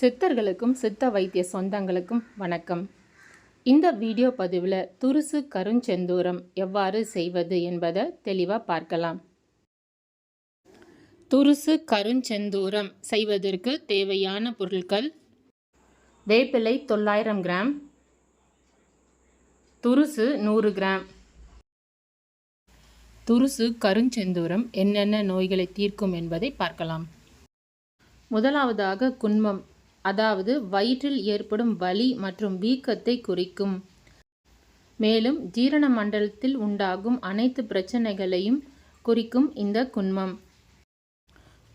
சித்தர்களுக்கும் சித்த வைத்திய சொந்தங்களுக்கும் வணக்கம். இந்த வீடியோ பதிவில் துருசு கருஞ்செந்தூரம் எவ்வாறு செய்வது என்பதை தெளிவாக பார்க்கலாம். துருசு கருஞ்செந்தூரம் செய்வதற்கு தேவையான பொருட்கள் வேப்பிலை தொள்ளாயிரம் கிராம் துருசு நூறு கிராம். துருசு கருஞ்செந்தூரம் என்னென்ன நோய்களை தீர்க்கும் என்பதை பார்க்கலாம். முதலாவதாக குன்மம் அதாவது வயிற்றில் ஏற்படும் வலி மற்றும் வீக்கத்தை குறிக்கும். மேலும் ஜீரண மண்டலத்தில் உண்டாகும் அனைத்து பிரச்சனைகளையும் குறிக்கும் இந்த குன்மம்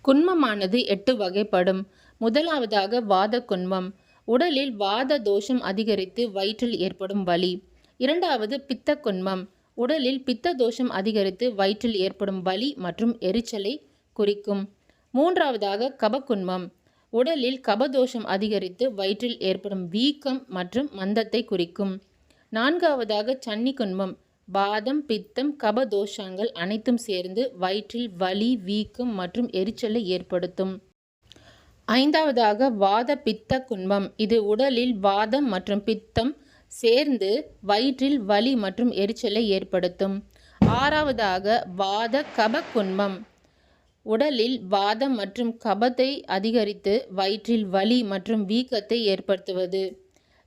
குன்மமானது எட்டு வகைப்படும். முதலாவதாக வாத குன்மம் உடலில் வாத தோஷம் அதிகரித்து வயிற்றில் ஏற்படும் வலி. இரண்டாவது பித்த குன்மம் உடலில் பித்த தோஷம் அதிகரித்து வயிற்றில் ஏற்படும் வலி மற்றும் எரிச்சலை குறிக்கும். மூன்றாவதாக கபக்குன்மம் உடலில் கபதோஷம் அதிகரித்து வயிற்றில் ஏற்படும் வீக்கம் மற்றும் மந்தத்தை குறிக்கும். நான்காவதாக சன்னி குன்பம் பாதம் பித்தம் கபதோஷங்கள் அனைத்தும் சேர்ந்து வயிற்றில் வலி வீக்கம் மற்றும் எரிச்சலை ஏற்படுத்தும். ஐந்தாவதாக வாத பித்த குன்பம் இது உடலில் வாதம் மற்றும் பித்தம் சேர்ந்து வயிற்றில் வலி மற்றும் எரிச்சலை ஏற்படுத்தும். ஆறாவதாக வாத கபக்குன்மம் உடலில் வாதம் மற்றும் கபத்தை அதிகரித்து வயிற்றில் வலி மற்றும் வீக்கத்தை ஏற்படுத்துவது.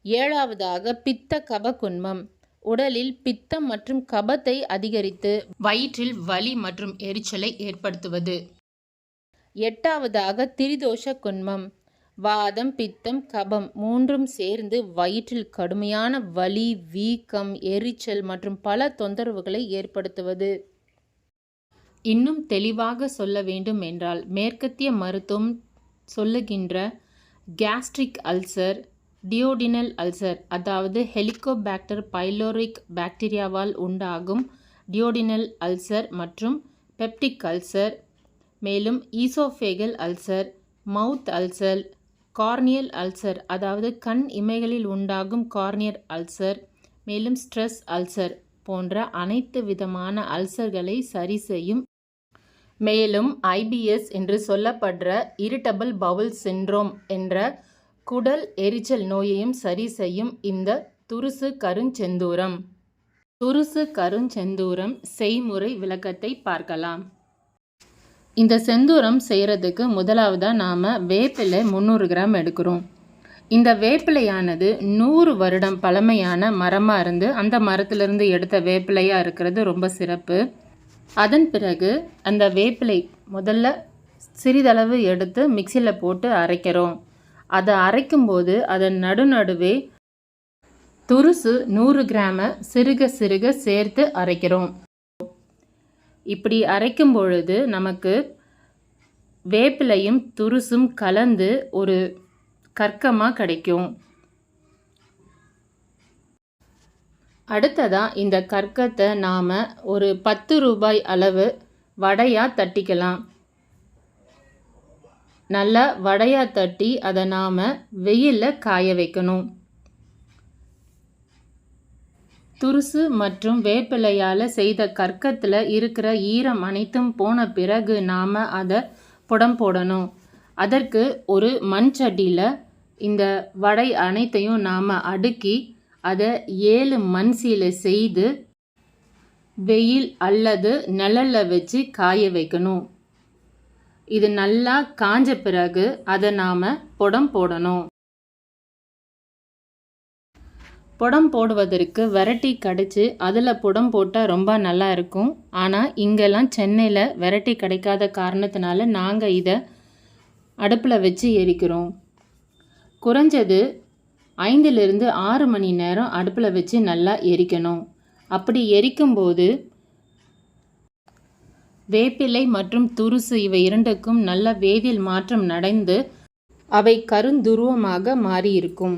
ஏழாவதாக பித்த கபக்குண்மம் உடலில் பித்தம் மற்றும் கபத்தை அதிகரித்து வயிற்றில் வலி மற்றும் எரிச்சலை ஏற்படுத்துவது. எட்டாவதாக திரிதோஷ குன்மம் வாதம் பித்தம் கபம் மூன்றும் சேர்ந்து வயிற்றில் கடுமையான வலி வீக்கம் எரிச்சல் மற்றும் பல தொந்தரவுகளை ஏற்படுத்துவது. இன்னும் தெளிவாக சொல்ல வேண்டும் என்றால் மேற்கத்திய மருத்துவம் சொல்லுகின்ற கேஸ்ட்ரிக் அல்சர் டியோடினல் அல்சர் அதாவது ஹெலிகோபாக்டர் பைலோரிக் பாக்டீரியாவால் உண்டாகும் டியோடினல் அல்சர் மற்றும் பெப்டிக் அல்சர் மேலும் oesophageal ulcer mouth ulcer corneal ulcer அதாவது கண் இமைகளில் உண்டாகும் கார்னியர் அல்சர் மேலும் ஸ்ட்ரெஸ் அல்சர் போன்ற அனைத்து விதமான அல்சர்களை சரி செய்யும் மேலும் ஐபிஎஸ் என்று சொல்லப்படுற இரிட்டபிள் பவுல் சின்ரோம் என்ற குடல் எரிச்சல் நோயையும் சரி செய்யும் இந்த துருசு கருஞ்செந்தூரம். துருசு கருஞ்செந்தூரம் செய்முறை விளக்கத்தை பார்க்கலாம். இந்த செந்தூரம் செய்கிறதுக்கு முதலாவதாக நாம் வேப்பிலை முந்நூறு கிராம் எடுக்கிறோம். இந்த வேப்பிலையானது நூறு வருடம் பழமையான மரமாக இருந்து அந்த மரத்திலிருந்து எடுத்த வேப்பிலையாக இருக்கிறது ரொம்ப சிறப்பு. அதன் பிறகு அந்த வேப்பிலை முதல்ல சிறிதளவு எடுத்து மிக்சியில் போட்டு அரைக்கிறோம். அதை அரைக்கும்போது அதன் நடுநடுவே துருசு நூறு கிராம சிறுக சிறுக சேர்த்து அரைக்கிறோம். இப்படி அரைக்கும் பொழுது நமக்கு வேப்பிலையும் துருசும் கலந்து ஒரு கற்கமாக கிடைக்கும். அடுத்ததாக இந்த கற்கத்தை நாம் ஒரு பத்து ரூபாய் அளவு வடையாக தட்டிக்கலாம். நல்லா வடையாக தட்டி அதை நாம் வெயிலில் காய வைக்கணும். துருசு மற்றும் வேப்பிலையால் செய்த கற்கத்தில் இருக்கிற ஈரம் அனைத்தும் போன பிறகு நாம் அதை புடம் போடணும். அதற்கு ஒரு மண் சட்டியில் இந்த வடை அனைத்தையும் நாம் அடுக்கி அதை ஏழு மண் செய்து வெயில் அல்லது நிழலில் வச்சு காய வைக்கணும். இது நல்லா காஞ்ச பிறகு அதை நாம் புடம் போடணும். புடம் போடுவதற்கு வெரைட்டி கடிச்சு அதில் புடம் போட்டால் ரொம்ப நல்லா இருக்கும். ஆனால் இங்கெல்லாம் சென்னையில் வெரைட்டி கிடைக்காத காரணத்தினால நாங்கள் இதை அடுப்பில் வச்சு எரிக்கிறோம். குறைஞ்சது ஐந்திலிருந்து ஆறு மணி நேரம் அடுப்பில் வச்சு நல்லா எரிக்கணும். அப்படி எரிக்கும்போது வேப்பிலை மற்றும் துருசு இவை இரண்டுக்கும் நல்ல வேதியில் மாற்றம் நடந்து அவை கருந்துருவமாக மாறியிருக்கும்.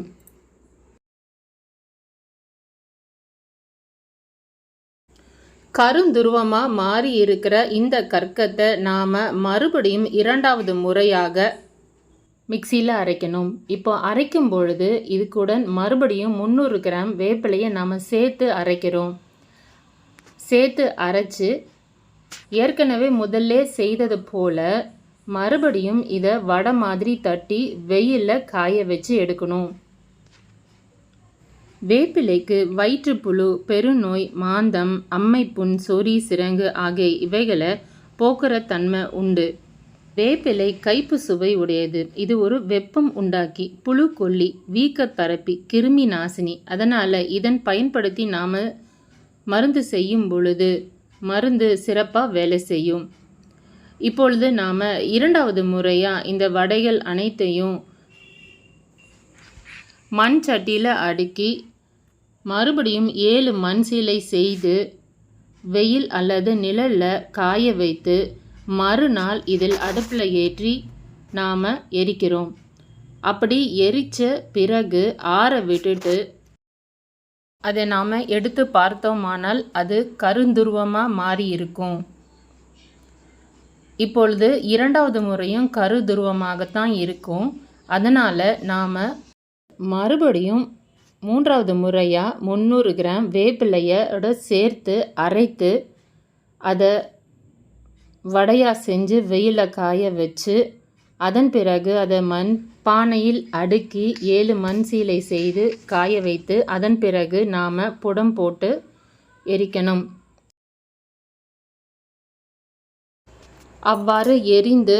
கருந்துருவமாக மாறி இருக்கிற இந்த கற்கத்தை நாம் மறுபடியும் இரண்டாவது முறையாக மிக்சியில் அரைக்கணும். இப்போ அரைக்கும் பொழுது இதுக்குடன் மறுபடியும் முந்நூறு கிராம் வேப்பிலையை நாம் சேர்த்து அரைக்கிறோம். சேர்த்து அரைச்சி ஏற்கனவே முதல்ல செய்தது போல் மறுபடியும் இதை வடை மாதிரி தட்டி வெயிலில் காய வச்சு எடுக்கணும். வேப்பிலைக்கு வயிற்றுப்புழு பெருநோய் மாந்தம் அம்மைப்புண் சொறி சிரங்கு ஆகிய இவைகளை போக்குற தன்மை உண்டு. வேப்பிலை கைப்பு சுவை உடையது. இது ஒரு வெப்பம் உண்டாக்கி புழு கொல்லி வீக்க பரப்பி கிருமி நாசினி. அதனால் இதன் பயன்படுத்தி நாம் மருந்து செய்யும் பொழுது மருந்து சிறப்பாக வேலை செய்யும். இப்பொழுது நாம் இரண்டாவது முறையாக இந்த வடைகள் அனைத்தையும் மண் சட்டியில் அடுக்கி மறுபடியும் ஏழு மண் சீலை செய்து வெயில் அல்லது நிழலில் காய வைத்து மறுநாள் இதில் அடுப்பில் ஏற்றி நாம் எரிக்கிறோம். அப்படி எரித்த பிறகு ஆற விட்டுட்டு அதை நாம் எடுத்து பார்த்தோமானால் அது கருந்துருவமாக மாறி இருக்கும். இப்பொழுது இரண்டாவது முறையும் கருதுருவமாகத்தான் இருக்கும். அதனால் நாம் மறுபடியும் மூன்றாவது முறையாக முந்நூறு கிராம் வேப்பிலையோட சேர்த்து அரைத்து அதை வடையாக செஞ்சு வெயிலில் காய வச்சு அதன் பிறகு அதை மண் பானையில் அடுக்கி ஏழு மண் சீலை செய்து காய வைத்து அதன் பிறகு நாம் புடம் போட்டு எரிக்கணும். அவ்வாறு எரிந்து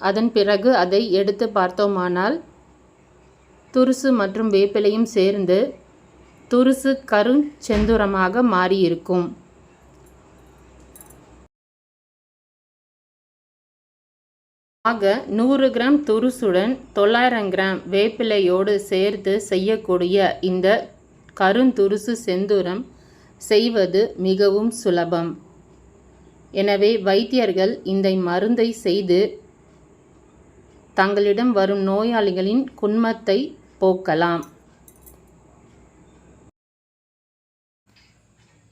அதன் பிறகு அதை எடுத்து பார்த்தோமானால் துருசு மற்றும் வேப்பிலையும் சேர்ந்து துருசு கருஞ்செந்துரமாக மாறியிருக்கும். ஆக நூறு கிராம் துருசுடன் தொள்ளாயிரம் கிராம் வேப்பிலையோடு சேர்த்து செய்யக்கூடிய இந்த கருந்துருசு செந்தூரம் செய்வது மிகவும் சுலபம். எனவே வைத்தியர்கள் இந்த மருந்தை செய்து தங்களிடம் வரும் நோயாளிகளின் குன்மத்தை போக்கலாம்.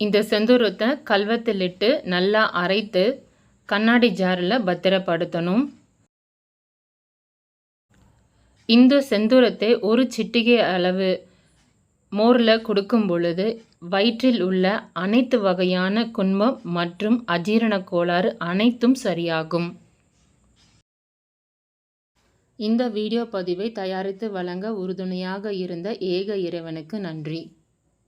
இந்த செந்தூரத்தை கல்வத்திலிட்டு நல்லா அரைத்து கண்ணாடி ஜாரில் பத்திரப்படுத்தணும். இந்த செந்தூரத்தை ஒரு சிட்டிகை அளவு மோரில் கொடுக்கும் பொழுது வயிற்றில் உள்ள அனைத்து வகையான குன்மம் மற்றும் அஜீரண கோளாறு அனைத்தும் சரியாகும். இந்த வீடியோ பதிவை தயாரித்து வழங்க உறுதுணையாக இருந்த ஏக இறைவனுக்கு நன்றி.